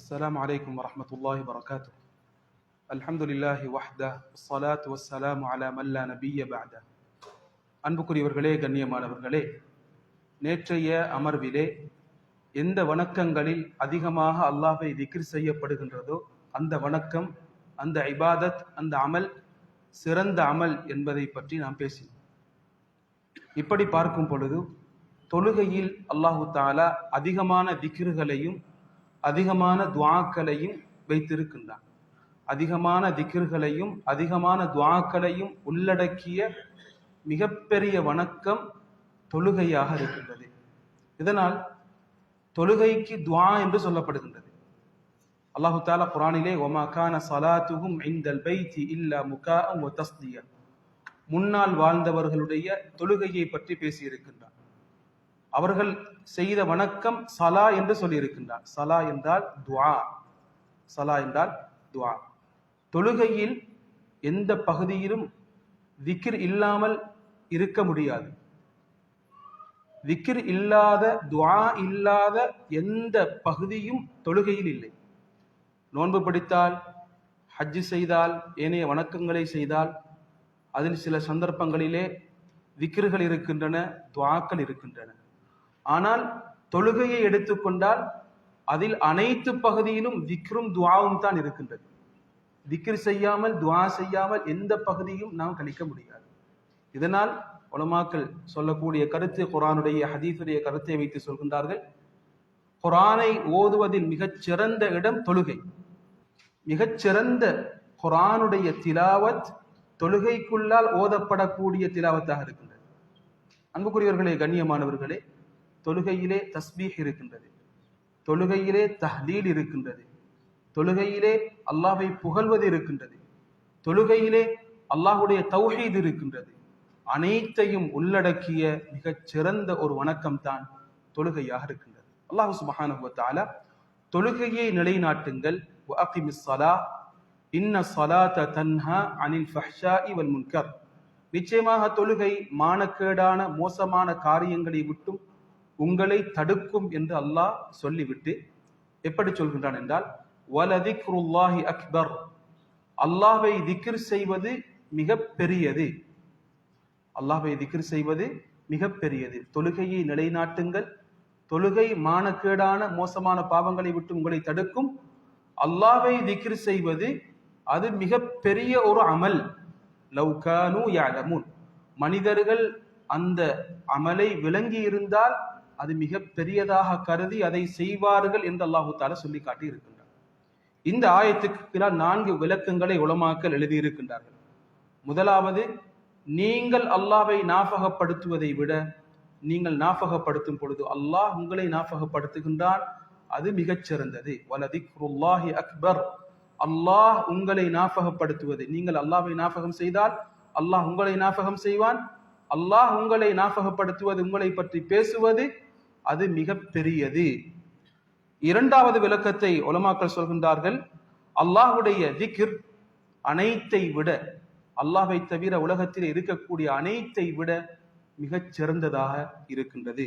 السلام عليكم ورحمة الله وبركاته الحمد لله وحده والصلاة والسلام على من لا نبي بعده அன்புக்குரியவர்களே கண்ணியமானவர்களே நேற்றைய அமர்விலே எந்த வணக்கங்களில் அதிகமாக அல்லாஹை திக்ர் செய்யப்படுகின்றதோ அந்த வணக்கம் அந்த இபாதத் அந்த அமல் சிறந்த அமல் என்பதை பற்றி நாம் பேசினோம் இப்படி பார்க்கும் பொழுது தொழுகையில் அல்லாஹு தாலா அதிகமான திக்ருகளையும் அதிகமான துவாக்களையும் வைத்திருக்கின்றான். அதிகமான திகிர்களையும் அதிகமான துவாக்களையும் உள்ளடக்கிய மிகப்பெரிய வணக்கம் தொழுகையாக இருக்கின்றது. இதனால் தொழுகைக்கு துவா என்று சொல்லப்படுகின்றது. அல்லாஹு தாலா குரானிலே ஒமா கான சலாத்துகும் ஐந்தல் பைத்தி இல்லா முகா தஸ்தியா. முன்னால் வாழ்ந்தவர்களுடைய தொழுகையை பற்றி பேசியிருக்கின்றார் அவர்கள் செய்த வணக்கம் சலா என்று சொல்லியிருக்கின்றார். சலா என்றால் துவா சலா என்றால் துவா தொழுகையில் எந்த பகுதியிலும் விக்கிர் இல்லாமல் இருக்க முடியாது. விக்கிர் இல்லாத துவா இல்லாத எந்த பகுதியும் தொழுகையில் இல்லை. நோன்பு படித்தால் ஹஜ்ஜு செய்தால் ஏனைய வணக்கங்களை செய்தால் அதில் சில சந்தர்ப்பங்களிலே விக்கிர்கள் இருக்கின்றன துவாக்கள் இருக்கின்றன. ஆனால் தொழுகையை எடுத்துக்கொண்டால் அதில் அனைத்து பகுதியிலும் விக்ரும் துவாவும் தான் இருக்கின்றது. விக்ர் செய்யாமல் துவா செய்யாமல் எந்த பகுதியும் நாம் கணிக்க முடியாது. இதனால் உலமாக்கள் சொல்லக்கூடிய கருத்து குரானுடைய ஹதீஸுடைய கருத்தை வைத்து சொல்கின்றார்கள். குரானை ஓதுவதில் மிகச் சிறந்த இடம் தொழுகை. மிகச்சிறந்த குரானுடைய திலாவத் தொழுகைக்குள்ளால் ஓதப்படக்கூடிய திலாவத்தாக இருக்கின்றது. அன்புக்குரியவர்களே கண்ணியமானவர்களே தொழுகையிலே தஸ்பீஹ் இருக்கின்றது. தொழுகையிலே தஹ்லீல் இருக்கின்றது. தொழுகையிலே அல்லாஹை புகழ்வது இருக்கின்றது. தொழுகையிலே அல்லாஹுடைய தௌஹீது இருக்கின்றது. அனைத்தையும் உள்ளடக்கிய மிகச் சிறந்த ஒரு வணக்கம் தான் தொழுகையாக இருக்கின்றது. அல்லாஹு சுபஹானுவத்தால தொழுகையை நிலைநாட்டுங்கள். இன்ன சலாத்த தன்ஹா அனில் ஃபஹ்ஷாஇ வல் முன்கர். நிச்சயமாக தொழுகை மானக்கேடான மோசமான காரியங்களை விட்டும் உங்களை தடுக்கும் என்று அல்லாஹ் சொல்லிவிட்டு எப்படி சொல்கின்றான் என்றால் வலதிக்ருல்லாஹி அக்பர். அல்லாஹை திக்ர் செய்வது மிக பெரியது. அல்லாஹை திக்ர் செய்வது மிக பெரியது. தொழுகையை நிலைநாட்டுங்கள். தொழுகை மானக்கேடான மோசமான பாவங்களை விட்டு உங்களை தடுக்கும். அல்லாவை திக்ர் செய்வது அது மிக பெரிய ஒரு அமல். லவ்கானு யாலமுன் மனிதர்கள் அந்த அமலை விளங்கி இருந்தால் அது மிக பெரியதாக கருதி அதை செய்வார்கள் என்று அல்லாஹு தால சொல்லி காட்டி இருக்கின்றார் இந்த ஆயத்துக்கு நான்கு விளக்கங்களை உளமாக்கல் எழுதியிருக்கின்றார்கள். முதலாவது நீங்கள் அல்லாவை நாபகப்படுத்துவதை விட நீங்கள் நாபகப்படுத்தும் பொழுது அல்லாஹ் உங்களை நாபகப்படுத்துகின்றான் அது மிகச்சிறந்தது வலதிக்ருல்லாஹி அக்பர். அல்லாஹ் உங்களை நாபகப்படுத்துவது நீங்கள் அல்லாஹை நாபகம் செய்தால் அல்லாஹ் உங்களை நாபகம் செய்வான். அல்லாஹ் உங்களை நாபகப்படுத்துவது உங்களை பற்றி பேசுவது அது மிக பெரியது இரண்டாவது விளக்கத்தை உலமாக்கள் சொல்கின்றார்கள் அல்லாஹுடைய திகிர் அனைத்தை விட அல்லாஹை தவிர உலகத்தில் இருக்கக்கூடிய அனைத்தை விட மிகச் சிறந்ததாக இருக்கின்றது.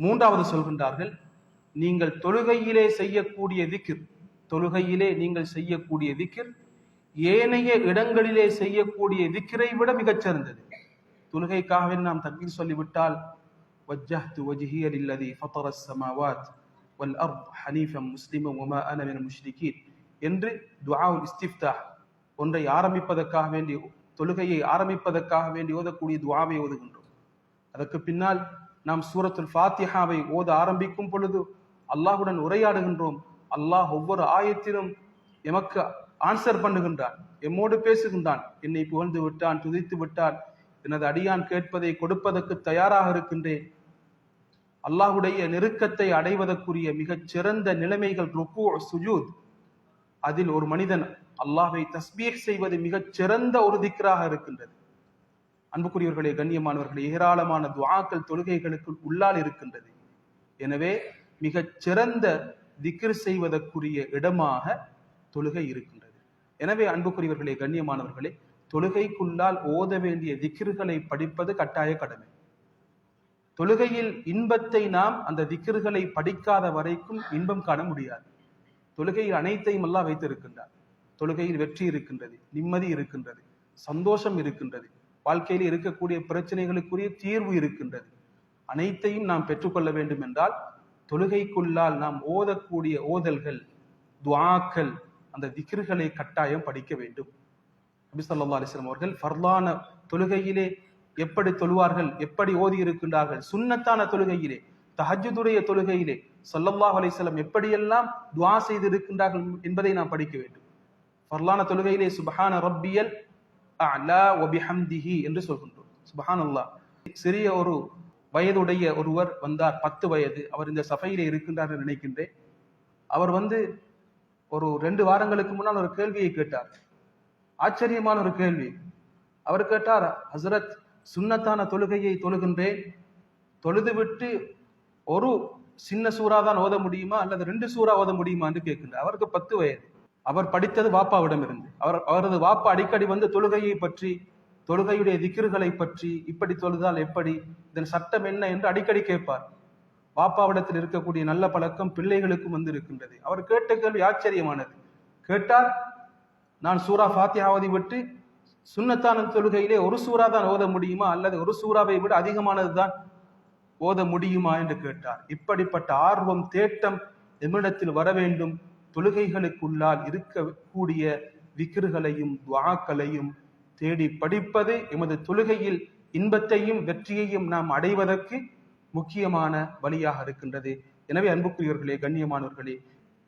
மூன்றாவது சொல்கின்றார்கள் நீங்கள் தொழுகையிலே செய்யக்கூடிய திக்கிர் தொழுகையிலே நீங்கள் செய்யக்கூடிய திக்கிர் ஏனைய இடங்களிலே செய்யக்கூடிய திக்கிரை விட மிகச் சிறந்தது. தொழுகைக்காக நாம் தக்பீர் சொல்லிவிட்டால் وجهت وجهي للذي فطر السماوات والأرض حنيفا مسلما وما أنا من المشركين என்று துஆவுல் இஸ்திஃப்தாஹ் ஒன்றை ஆரம்பிப்பதற்காக வேண்டி தொழுகையை ஆரம்பிப்பதற்காக வேண்டி ஓதக்கூடிய துவாவை ஓதுகின்றோம் அதற்கு பின்னால் நாம் சூரத்துல் ஃபாத்திஹாவை ஓத ஆரம்பிக்கும் பொழுது அல்லாஹுடன் உரையாடுகின்றோம் அல்லாஹ் ஒவ்வொரு ஆயத்திலும் எமக்கு ஆன்சர் பண்ணுகின்றான் எம்மோடு பேசுகின்றான் என்னை புகழ்ந்து விட்டான் துதித்து விட்டான் எனது அடியான் கேட்பதை கொடுப்பதற்கு தயாராக இருக்கின்றேன் அல்லாஹுடைய நெருக்கத்தை அடைவதற்குரிய மிகச் சிறந்த நிலைமைகள் ருக்கு சுஜூத். அதில் ஒரு மனிதன் அல்லாஹை தஸ்பீக் செய்வது மிகச் சிறந்த ஒரு திக்ராக இருக்கின்றது. அன்புக்குரியவர்களே கண்ணியமானவர்களே ஏராளமான துவாக்கள் தொழுகைகளுக்கு உள்ளால் இருக்கின்றது. எனவே மிகச் சிறந்த திக்ர் செய்வதற்குரிய இடமாக தொழுகை இருக்கின்றது. எனவே அன்புக்குரியவர்களே கண்ணியமானவர்களே தொழுகைக்குள்ளால் ஓத வேண்டிய திக்ர்களை படிப்பது கட்டாய கடமை. தொழுகையில் இன்பத்தை நாம் அந்த திக்கர்களை படிக்காத வரைக்கும் இன்பம் காண முடியாது. தொழுகையில் அனைத்தையும் எல்லாம் வைத்திருக்கின்றார் தொழுகையில் வெற்றி இருக்கின்றது நிம்மதி இருக்கின்றது சந்தோஷம் இருக்கின்றது வாழ்க்கையில் இருக்கக்கூடிய பிரச்சனைகளுக்குரிய தீர்வு இருக்கின்றது. அனைத்தையும் நாம் பெற்றுக்கொள்ள வேண்டும் என்றால் தொழுகைக்குள்ளால் நாம் ஓதக்கூடிய ஓதல்கள் துவாக்கள் அந்த திக்ர்களை கட்டாயம் படிக்க வேண்டும். நபி ஸல்லல்லாஹு அவர்கள் ஃபர்லான தொழுகையிலே எப்படி தொழுவார்கள் எப்படி ஓதி இருக்கின்றார்கள் சுன்னத்தான தொழுகையிலே தஹஜ்ஜுடைய தொழுகையிலே சொல்லல்லாஹ் அலைஹி எப்படியெல்லாம் துவா செய்து இருக்கின்றார்கள் என்பதை நாம் படிக்க வேண்டும். ஃபர்லான தொழுகையிலே சுபஹான ரப்பியல் அலா வ என்று சொல்கின்றோம். சுப்ஹானல்லாஹ். சிறிய ஒரு வயதுடைய ஒருவர் வந்தார் பத்து வயது அவர் இந்த சபையிலே இருக்கின்றார் என்று நினைக்கின்றேன். அவர் வந்து ஒரு ரெண்டு வாரங்களுக்கு முன்னால் ஒரு கேள்வியை கேட்டார். ஆச்சரியமான ஒரு கேள்வி. அவர் கேட்டார் ஹசரத் சுன்னத்தான தொழுகையை தொழுகின்றேன். தொழுதுவிட்டு ஒரு சின்ன சூறா தான் ஓத முடியுமா? அல்லது ரெண்டு சூறா ஓத முடியுமா என்று கேட்கின்றார். அவருக்கு பத்து வயது. அவர் படித்தது வாப்பாவிடம் இருந்து அவர் அவரது வாப்பா அடிக்கடி வந்து தொழுகையை பற்றி தொழுகையுடைய திக்கிர்களை பற்றி இப்படி தொழுதால் எப்படி இதன் சட்டம் என்ன என்று அடிக்கடி கேட்பார். வாப்பாவிடத்தில் இருக்கக்கூடிய நல்ல பழக்கம் பிள்ளைகளுக்கும் வந்து இருக்கின்றது அவர் கேட்ட கேள்வி ஆச்சரியமானது. கேட்டார் நான் சூரா ஃபாத்தியாவதி விட்டு சுண்ணத்தான தொழுகையிலே ஒரு சூறா தான் ஓத முடியுமா? அல்லது ஒரு சூறாவை விட அதிகமானது தான் ஓத முடியுமா? என்று கேட்டார். இப்படிப்பட்ட ஆர்வம் தேட்டம் எம்மிடத்தில் வர வேண்டும் தொழுகைகளுக்குள்ளால் இருக்கக்கூடிய விக்கிர்களையும் துவாக்களையும் தேடி படிப்பது எமது தொழுகையில் இன்பத்தையும் வெற்றியையும் நாம் அடைவதற்கு முக்கியமான வழியாக இருக்கின்றது. எனவே அன்புக்குரியவர்களே கண்ணியமானவர்களே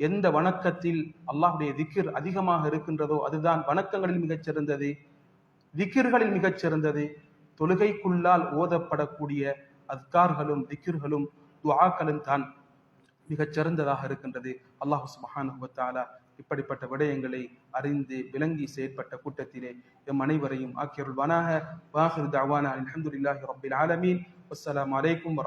எந்த வணக்கத்தில் அல்லாஹுடைய திக்கிர் அதிகமாக இருக்கின்றதோ அதுதான் வணக்கங்களில் மிகச் சிறந்தது திக்கிர்களில் மிகச் சிறந்தது. தொழுகைக்குள்ளால் ஓதப்படக்கூடிய அத்கார்களும் திக்கிர்களும் துவாக்களும் தான் மிகச் சிறந்ததாக இருக்கின்றது. அல்லாஹு சுப்ஹானஹு இப்படிப்பட்ட விடயங்களை அறிந்து விளங்கி செயற்பட்ட கூட்டத்திலே எம் அனைவரையும் ஆக்கியருள்வானாக. வாஹிர் தஅவானா அல்ஹம்துலில்லாஹி ரப்பில் ஆலமீன். வஸ்ஸலாமு அலைக்கும்